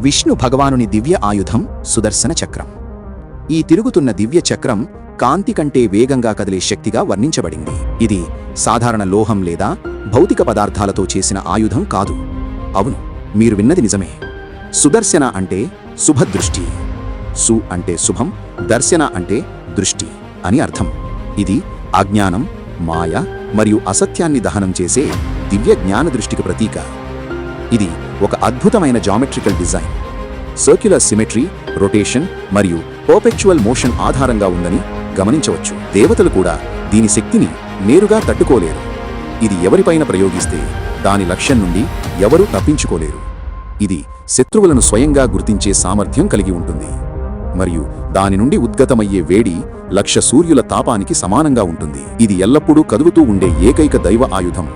విష్ణు భగవానుని దివ్య ఆయుధం సుదర్శన చక్రం. ఈ తిరుగుతున్న దివ్య చక్రం కాంతి కంటే వేగంగా కదిలే శక్తిగా వర్ణించబడింది. ఇది సాధారణ లోహం లేదా భౌతిక పదార్థాలతో చేసిన ఆయుధం కాదు. అవును మీరు విన్నది నిజమే. సుదర్శన అంటే శుభదృష్టి. సు అంటే శుభం దర్శన అంటే దృష్టి అని అర్థం. ఇది అజ్ఞానం మాయ మరియు అసత్యాన్ని దహనం చేసే దివ్య జ్ఞాన దృష్టికి ప్రతీక. ఇది ఒక అద్భుతమైన geometrical design. Circular symmetry rotation మరియు పర్పెక్చువల్ మోషన్ ఆధారంగా ఉందని గమనించవచ్చు. దేవతలు కూడా దీని శక్తిని నేరుగా తట్టుకోలేరు. ఇది ఎవరిపైన ప్రయోగిస్తే దాని లక్ష్యం నుండి ఎవరూ తప్పించుకోలేరు. ఇది శత్రువులను స్వయంగా గుర్తించే సామర్థ్యం కలిగి ఉంటుంది. మరియు దాని నుండి ఉద్గతమయ్యే వేడి లక్ష సూర్యుల తాపానికి సమానంగా ఉంటుంది. ఇది ఎల్లప్పుడూ కదులుతూ ఉండే ఏకైక దైవ ఆయుధం.